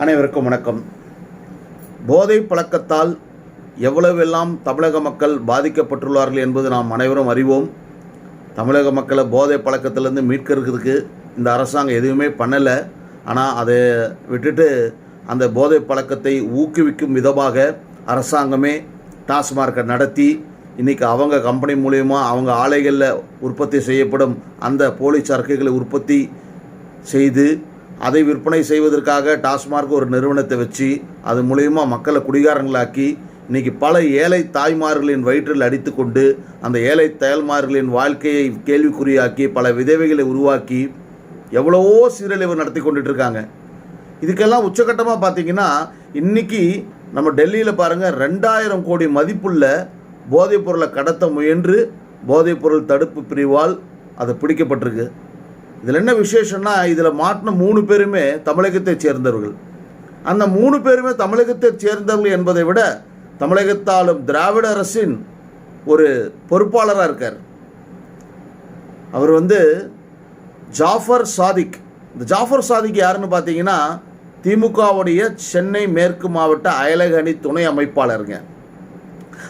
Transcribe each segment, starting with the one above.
அனைவருக்கும் வணக்கம். போதை பழக்கத்தால் எவ்வளவெல்லாம் தமிழக மக்கள் பாதிக்கப்பட்டுள்ளார்கள் என்பது நாம் அனைவரும் அறிவோம். தமிழக மக்களை போதை பழக்கத்திலேருந்து மீட்கிறதுக்கு இந்த அரசாங்கம் எதுவுமே பண்ணலை. ஆனால் அதை விட்டுட்டு அந்த போதை பழக்கத்தை ஊக்குவிக்கும் விதமாக அரசாங்கமே டாஸ்மார்க்கை நடத்தி இன்றைக்கி அவங்க கம்பெனி மூலயமா அவங்க ஆலைகளில் உற்பத்தி செய்யப்படும் அந்த போலி சரக்குகளை உற்பத்தி செய்து அதை விற்பனை செய்வதற்காக டாஸ்மார்க் ஒரு நிறுவனத்தை வச்சு அது மூலயமா மக்களை குடிகாரங்களாக்கி இன்னைக்கு பல ஏழை தாய்மார்களின் வயிற்றில் அடித்துக்கொண்டு அந்த ஏழை தாய்மார்களின் வாழ்க்கையை கேள்விக்குறியாக்கி பல விதவைகளை உருவாக்கி எவ்வளவோ சீரழிவு நடத்தி கொண்டுட்டு இருக்காங்க இதுக்கெல்லாம் உச்சகட்டமாக பார்த்தீங்கன்னா இன்னைக்கு நம்ம டெல்லியில் பாருங்கள் ரெண்டாயிரம் கோடி மதிப்புள்ள போதைப் பொருளை கடத்த முயன்று போதைப் பொருள் தடுப்பு பிரிவால் அது பிடிக்கப்பட்டிருக்கு. இதில் என்ன விசேஷம்னா இதில் மாட்டின மூணு பேருமே தமிழகத்தைச் சேர்ந்தவர்கள். அந்த மூணு பேருமே தமிழகத்தைச் சேர்ந்தவர்கள் என்பதை விட தமிழகத்தாலும் திராவிட அரசின் ஒரு பொறுப்பாளராக இருக்கார். அவர் வந்து ஜாஃபர் சாதிக். இந்த ஜாஃபர் சாதிக் யாருன்னு பார்த்தீங்கன்னா திமுகவுடைய சென்னை மேற்கு மாவட்ட அயலக அணி துணை அமைப்பாளருங்க.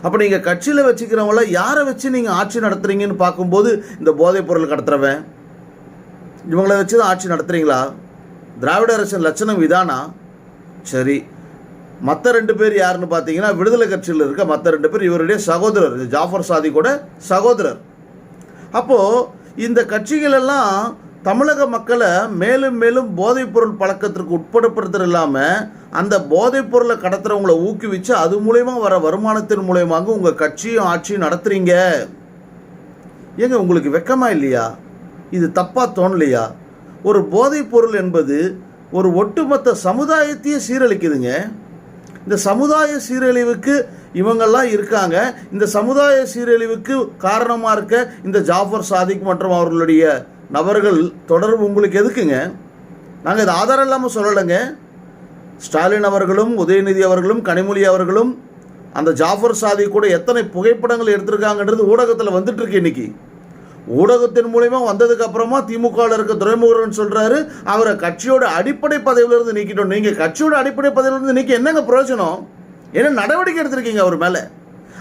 அப்போ நீங்கள் கட்சியில் வச்சுக்கிறவங்கள யாரை வச்சு நீங்கள் ஆட்சி நடத்துகிறீங்கன்னு பார்க்கும்போது இந்த போதைப் பொருள் கடத்துறவன் இவங்களை வச்சு தான் ஆட்சி நடத்துறீங்களா? திராவிட அரசின் லட்சணம் இதானா? சரி. மற்ற ரெண்டு பேர் யாருன்னு பார்த்தீங்கன்னா விடுதலை கட்சியில் இருக்க மற்ற ரெண்டு பேர் இவருடைய சகோதரர். ஜாஃபர் சாதி கூட சகோதரர். அப்போது இந்த கட்சிகளெல்லாம் தமிழக மக்களை மேலும் மேலும் போதைப்பொருள் பழக்கத்திற்கு உட்படுத்துறது இல்லாமல் அந்த போதைப்பொருளை கடத்துகிறவங்களை கடத்துறவங்களை ஊக்குவிச்சு அது மூலயமா வர வருமானத்தின் மூலயமாக உங்கள் கட்சியும் ஆட்சியும் நடத்துகிறீங்க ஏங்க உங்களுக்கு வெக்கமா இல்லையா? இது தப்பாக தோணலையா? ஒரு போதைப் பொருள் என்பது ஒரு ஒட்டுமொத்த சமுதாயத்தையே சீரழிக்குதுங்க. இந்த சமுதாய சீரழிவுக்கு இவங்கெல்லாம் இருக்காங்க. இந்த சமுதாய சீரழிவுக்கு காரணமாக இருக்க இந்த ஜாஃபர் சாதிக் மற்றும் அவர்களுடைய நபர்கள் தொடர்பு உங்களுக்கு எதுக்குங்க? நாங்கள் இது ஆதாரம் இல்லாமல் சொல்லலைங்க. ஸ்டாலின் அவர்களும் உதயநிதி அவர்களும் கனிமொழி அவர்களும் அந்த ஜாஃபர் சாதி கூட எத்தனை புகைப்படங்கள் எடுத்திருக்காங்கன்றது ஊடகத்தில் வந்துட்டுருக்கு இன்றைக்கி இன்னைக்கு. ஊடகத்தின் மூலயமா வந்ததுக்கு அப்புறமா திமுகவில் இருக்க துறைமுருகன் சொல்றாரு. அவரை கட்சியோட அடிப்படை பதவியிலிருந்து நீக்கிட்டோம். நீங்க கட்சியோட அடிப்படை பதவியிலிருந்து நீக்கி என்னங்க பிரயோஜனம்? என்ன நடவடிக்கை எடுத்திருக்கீங்க அவர் மேலே?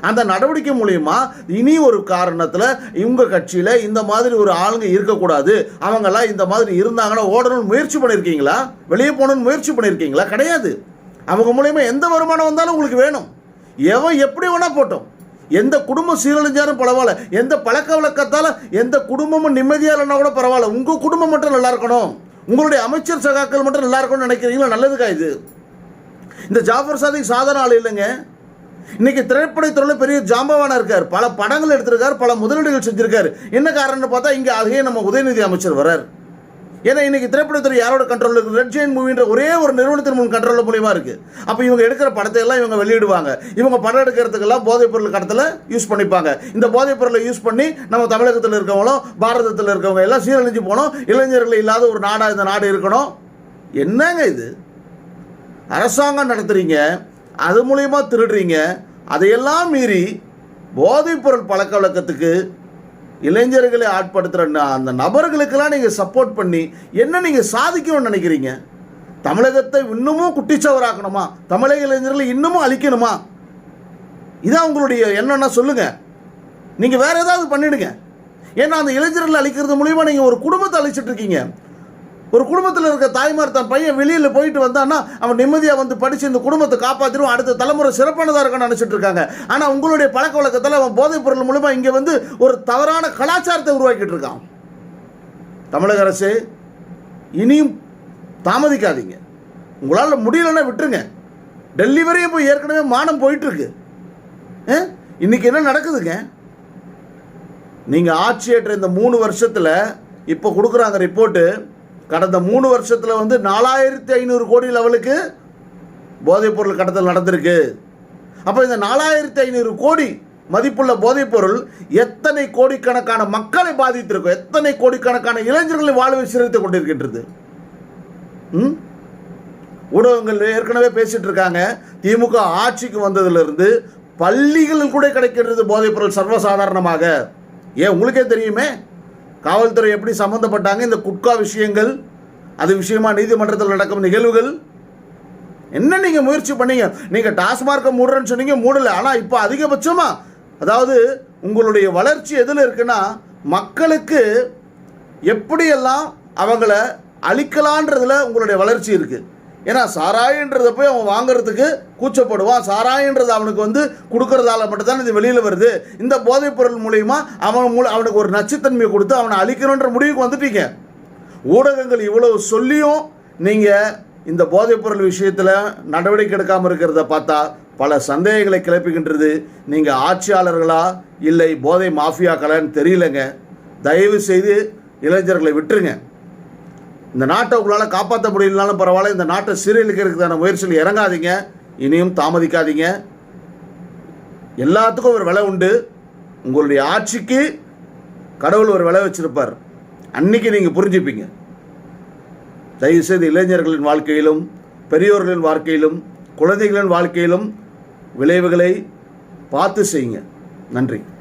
அந்த நடவடிக்கை மூலயமா இனி ஒரு காரணத்தில் இவங்க கட்சியில் இந்த மாதிரி ஒரு ஆளுங்க இருக்கக்கூடாது. அவங்கெல்லாம் இந்த மாதிரி இருந்தாங்கன்னா ஓடணும்னு முயற்சி பண்ணியிருக்கீங்களா வெளியே போகணும்னு முயற்சி பண்ணியிருக்கீங்களா கிடையாது. அவங்க மூலயமா எந்த வருமானம் வந்தாலும் உங்களுக்கு வேணும். எவன் எப்படி வேணா போட்டோம். எந்த குடும்பம் சீரழிஞ்சாலும் பரவாயில்ல. எந்த பழக்க வழக்கத்தால் எந்த குடும்பமும் நிம்மதியாக இல்லைன்னா கூட பரவாயில்ல. உங்கள் குடும்பம் மட்டும் நல்லா இருக்கணும். உங்களுடைய அமைச்சர் சகாக்கள் மட்டும் நல்லா இருக்கணும்னு நினைக்கிறீங்களா? நல்லதுக்கா இது? இந்த ஜாஃபர் சாதிக் சாதாரண ஆள் இல்லைங்க. இன்னைக்கு திரைப்படத்துறையில் பெரிய ஜாம்பவானா இருக்கார். பல படங்கள் எடுத்திருக்கார் பல முதலீடுகள் செஞ்சிருக்காரு. என்ன காரணம்னு பார்த்தா இங்கே அதையே நம்ம உதயநிதி அமைச்சர் வரார் ஏன்னா இன்னைக்கு திரைப்படத்துறை யாரோட கண்ட்ரோல் இருக்குது ரெட் ஜெயின் மூவின்ற ஒரே ஒரு நிறுவனத்தின் முன் கண்ட்ரோல் மூலியமாக இருக்குது அப்போ இவங்க எடுக்கிற படத்தை எல்லாம் இவங்க வெளியிடுவாங்க. இவங்க படம் எடுக்கிறதுக்கெல்லாம் போதைப் பொருள் கடத்தில் யூஸ் பண்ணிப்பாங்க. இந்த போதைப் பொருளை யூஸ் பண்ணி நம்ம தமிழகத்தில் இருக்கவங்களும் பாரதத்தில் இருக்கவங்க எல்லாம் சீரழிஞ்சு போனோம். இளைஞர்கள் இல்லாத ஒரு நாடாக இந்த நாடு இருக்கணும். என்னங்க இது? அரசாங்கம் நடத்துகிறீங்க அது மூலயமா திருடுறீங்க அதையெல்லாம் மீறி போதைப்பொருள் பழக்க வழக்கத்துக்கு இளைஞர்களை ஆட்படுத்துகிற அந்த நபர்களுக்கெல்லாம் நீங்கள் சப்போர்ட் பண்ணி என்ன நீங்கள் சாதிக்கணும்னு நினைக்கிறீங்க? தமிழகத்தை இன்னமும் குட்டிச்சவராக்கணுமா? தமிழக இளைஞர்களை இன்னமும் அழிக்கணுமா? இதான் உங்களுடைய என்னன்னா சொல்லுங்க. நீங்கள் வேறு ஏதாவது பண்ணிடுங்க. ஏன்னா அந்த இளைஞர்களை அழிக்கிறது மூலிமா நீங்கள் ஒரு குடும்பத்தை அழிச்சிட்ருக்கீங்க ஒரு குடும்பத்தில் இருக்க தாய்மார் தன் பையன் வெளியில் போயிட்டு வந்தான்னா அவன் நிம்மதியாக வந்து படித்து இந்த குடும்பத்தை காப்பாற்றிடும் அடுத்த தலைமுறை சிறப்பானதாக இருக்கும்னு நினச்சிட்டு இருக்காங்க. ஆனால் உங்களுடைய பழக்க வழக்கத்தில் அவன் போதைப் பொருள் மூலமாக இங்கே வந்து ஒரு தவறான கலாச்சாரத்தை உருவாக்கிட்டு இருக்கான். தமிழக அரசு இனியும் தாமதிக்காதீங்க. உங்களால் முடியலன்னா விட்டுருங்க. டெல்லி வரையும் போய் ஏற்கனவே மானம் போயிட்டுருக்கு. இன்னைக்கு என்ன நடக்குதுங்க? நீங்கள் ஆட்சியேற்ற இந்த மூணு வருஷத்தில் இப்போ கொடுக்குறாங்க ரிப்போர்ட்டு கடந்த மூணு வருஷத்தில் வந்து நாலாயிரத்தி ஐநூறு கோடி லெவலுக்கு போதைப்பொருள் கடத்தல் நடந்திருக்கு. அப்போ இந்த நாலாயிரத்தி ஐநூறு கோடி மதிப்புள்ள போதைப்பொருள் எத்தனை கோடிக்கணக்கான மக்களை பாதித்திருக்கும் எத்தனை கோடிக்கணக்கான இளைஞர்களை வாழ்வை சிறைத்துக் கொண்டிருக்கின்றது. ம்? ஊடகங்கள் ஏற்கனவே பேசிட்டு இருக்காங்க. திமுக ஆட்சிக்கு வந்ததிலிருந்து பள்ளிகளில் கூட கிடைக்கின்றது போதைப்பொருள் சர்வசாதாரணமாக. ஏன் உங்களுக்கே தெரியுமே? காவல்துறை எப்படி சம்மந்தப்பட்டாங்க இந்த குட்கா விஷயங்கள் அது விஷயமா நீதிமன்றத்தில் நடக்கும் நிகழ்வுகள்? என்ன நீங்கள் முயற்சி பண்ணீங்க? நீங்கள் டாஸ்மார்க்கை மூடுறேன்னு சொன்னீங்க மூடலை. ஆனால் இப்போ அதிகபட்சமாக அதாவது உங்களுடைய வளர்ச்சி எதில் இருக்குன்னா மக்களுக்கு எப்படியெல்லாம் அவங்கள அழிக்கலான்றதுல உங்களுடைய வளர்ச்சி இருக்குது ஏன்னா சாராயன்றதை போய் அவன் வாங்குறதுக்கு கூச்சப்படுவான். சாராயன்றது அவனுக்கு வந்து கொடுக்கறதால மட்டும்தான் இது வெளியில் வருது. இந்த போதைப் பொருள் அவன் மூல அவனுக்கு ஒரு நச்சுத்தன்மையை கொடுத்து அவனை அழிக்கணுன்ற முடிவுக்கு வந்துட்டீங்க. ஊடகங்கள் இவ்வளவு சொல்லியும் நீங்கள் இந்த போதைப் பொருள் விஷயத்தில் நடவடிக்கை எடுக்காமல் இருக்கிறத பார்த்தா பல சந்தேகங்களை கிளப்புகின்றது நீங்கள் ஆட்சியாளர்களா இல்லை போதை மாஃபியாக்களான்னு தெரியலங்க. தயவு செய்து இளைஞர்களை விட்டுருங்க. இந்த நாட்டை உங்களால் காப்பாற்ற முடியலனாலும் பரவாயில்ல இந்த நாட்டை சீரழிக்கிறதுக்கான முயற்சியில் இறங்காதீங்க. இனியும் தாமதிக்காதீங்க. எல்லாத்துக்கும் ஒரு விலை உண்டு. உங்களுடைய ஆட்சிக்கு கடவுள் ஒரு விலை வச்சிருப்பார். அன்னைக்கு நீங்கள் புரிஞ்சுப்பீங்க. தயவுசெய்து இளைஞர்களின் வாழ்க்கையிலும் பெரியோர்களின் வாழ்க்கையிலும் குழந்தைகளின் வாழ்க்கையிலும் விளைவுகளை பார்த்து செய்யுங்க. நன்றி.